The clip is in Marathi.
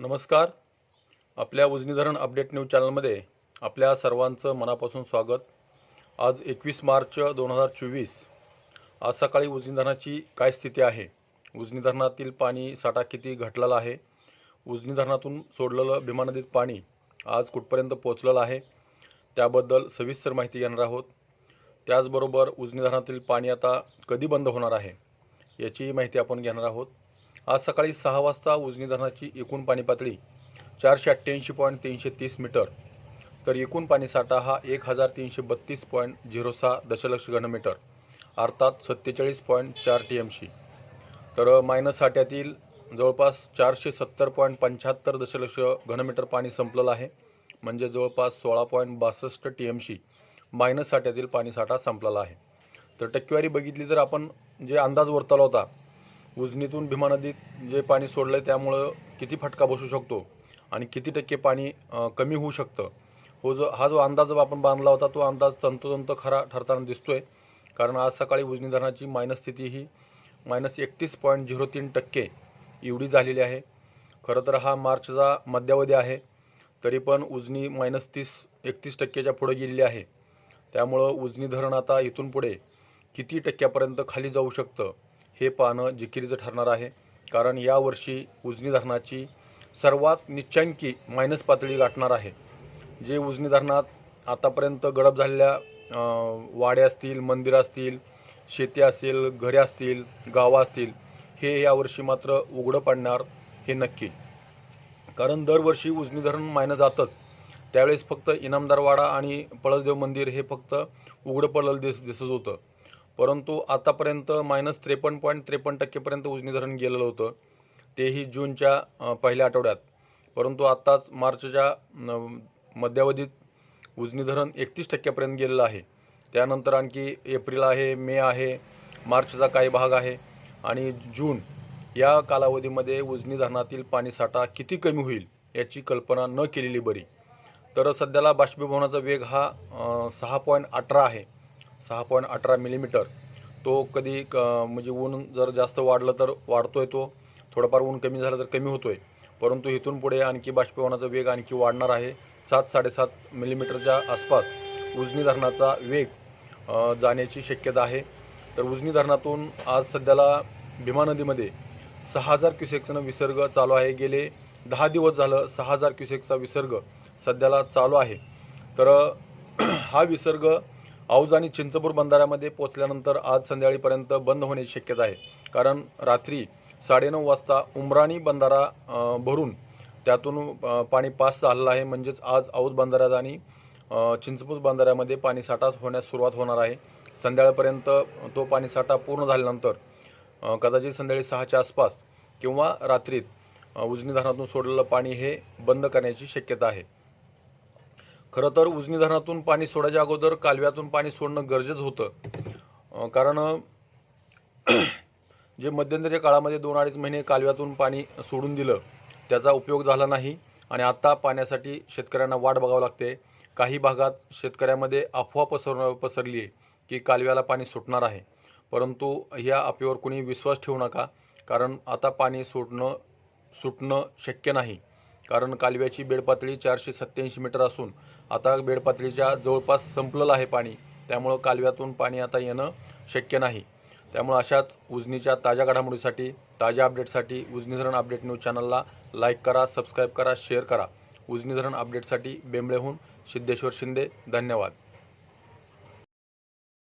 नमस्कार. आपल्या उजनी धरण अपडेट न्यूज चॅनलमध्ये आपल्या सर्वांचं मनापासून स्वागत. आज एकवीस मार्च दोन हजार चोवीस. आज सकाळी उजनी धरणाची काय स्थिती आहे? उजनी धरणातील पाणी साठा किती घटलेला आहे? उजनी धरणातून सोडलेलं भीमा नदीत पाणी आज कुठपर्यंत पोचलेलं आहे? त्याबद्दल सविस्तर माहिती घेणार आहोत. त्याचबरोबर उजनी धरणातील पाणी आता कधी बंद होणार आहे? याची माहिती आपण घेणार आहोत. आज सकाळी सहा वाजता उजनी धरणाची एकूण पाणी पातळी चारशे अठ्ठ्याऐंशी पॉईंट तीनशे तीस मीटर. तर एकूण पाणीसाठा हा एक हजार तीनशे बत्तीस पॉईंट झिरो सहा दशलक्ष घनमीटर अर्थात सत्तेचाळीस पॉईंट चार टी एमशी तर मायनस साठ्यातील जवळपास चारशे सत्तर पॉईंट पंच्याहत्तर दशलक्ष घनमीटर पाणी संपलेलं आहे. म्हणजे जवळपास सोळा पॉईंट बासष्ट टी एमशी मायनस साठ्यातील पाणीसाठा संपलेला आहे. तर टक्केवारी बघितली तर आपण जे अंदाज वर्तवला होता उजनीतून भीमा नदीत जे पाणी सोडलं आहे त्यामुळं किती फटका बसू शकतो आणि किती टक्के पाणी कमी होऊ शकतं? हो जो हा जो अंदाज आपण बांधला होता तो अंदाज तंतोतंत खरा ठरताना दिसतोय. कारण आज सकाळी उजनी धरणाची मायनस स्थिती ही मायनस एकतीस पॉईंट झिरो तीन टक्के एवढी झालेली आहे. खरं तर हा मार्चचा मध्यावधी आहे तरी पण उजनी मायनस तीस एकतीस टक्क्याच्या पुढे गेलेली आहे. त्यामुळं उजनी धरण आता इथून पुढे किती टक्क्यापर्यंत खाली जाऊ शकतं? हे पाहणं जिकिरीचं ठरणार आहे. कारण यावर्षी उजनी धरणाची सर्वात निच्चांकी मायनस पातळी गाठणार आहे. जे उजनी धरणात आतापर्यंत गडप झालेल्या वाड्या असतील मंदिरं असतील शेती असेल घरे असतील गावं असतील हे यावर्षी मात्र उघडं पडणार हे नक्की. कारण दरवर्षी उजनी धरण मायनं जातंच. त्यावेळेस फक्त इनामदारवाडा आणि पळसदेव मंदिर हे फक्त उघडं पडलेलं दिस दिसत होतं. परंतु आतापर्यंत मायनस त्रेपन्न पॉईंट त्रेपन्न टक्केपर्यंत उजनी धरण गेलेलं होतं. तेही जूनच्या पहिल्या आठवड्यात. परंतु आत्ताच मार्चच्या मध्यावधीत उजनी धरण एकतीस टक्क्यापर्यंत गेलेलं आहे. त्यानंतर आणखी एप्रिल आहे मे आहे मार्चचा काही भाग आहे आणि जून या कालावधीमध्ये उजनी धरणातील पाणीसाठा किती कमी होईल याची कल्पना न केलेली बरी. तर सध्याला बाष्पीभवनाचा वेग हा सहा पॉईंट अठरा आहे. सहा पॉईंट अठरा मिलीमीटर. तो कधी क म्हणजे ऊन जर जास्त वाढलं तर वाढतोय तो. थोडंफार ऊन कमी झालं तर कमी होतोय. परंतु इथून पुढे आणखी बाष्पीभवनाचा वेग आणखी वाढणार आहे. सात साडेसात मिलीमीटरच्या आसपास उजनी धरणाचा वेग जाण्याची शक्यता आहे. तर उजनी धरणातून आज सध्याला भीमा नदीमध्ये सहा हजार क्युसेकचं विसर्ग चालू आहे. गेले दहा दिवस झालं सहा हजार क्युसेकचा विसर्ग सध्याला चालू आहे. तर हा विसर्ग औज आणि चिंचपूर बंधाऱ्यामध्ये पोचल्यानंतर आज संध्याकाळीपर्यंत बंद होण्याची शक्यता आहे. कारण रात्री साडेनऊ वाजता उमराणी बंधारा भरून त्यातून पाणी पास झालेलं आहे. म्हणजेच आज औज बंधाऱ्यात आणि चिंचपूर बंधाऱ्यामध्ये पाणीसाठा होण्यास सुरुवात होणार आहे. संध्याकाळपर्यंत तो पाणीसाठा पूर्ण झाल्यानंतर कदाचित संध्याकाळी सहाच्या आसपास किंवा रात्रीत उजनी धरणातून सोडलेलं पाणी हे बंद करण्याची शक्यता आहे. खरं तर उजनी धरणातून पाणी सोडायच्या अगोदर कालव्यातून पाणी सोडणं गरजेचं होतं. कारण जे मध्यंतरीच्या काळामध्ये दोन अडीच महिने कालव्यातून पाणी सोडून दिलं त्याचा उपयोग झाला नाही आणि आता पाण्यासाठी शेतकऱ्यांना वाट बघावं लागते. काही भागात शेतकऱ्यामध्ये अफवा पसर पसरली आहे की कालव्याला पाणी सुटणार आहे. परंतु ह्या अफवेवर कोणी विश्वास ठेवू नका कारण आता पाणी सोडणं सुटणं शक्य नाही. कारण कालव्याची बेडपातळी चारशे सत्त्याऐंशी मीटर असून आता बेडपातळीच्या जवळपास संपलेलं आहे पाणी. त्यामुळं कालव्यातून पाणी आता येणं शक्य नाही. त्यामुळं अशाच उजनीच्या ताज्या घडामोडीसाठी ताज्या अपडेटसाठी उजनी धरण अपडेट न्यूज चॅनलला लाईक करा सबस्क्राईब करा शेअर करा. उजनी धरण अपडेटसाठी बेंबळेहून सिद्धेश्वर शिंदे. धन्यवाद.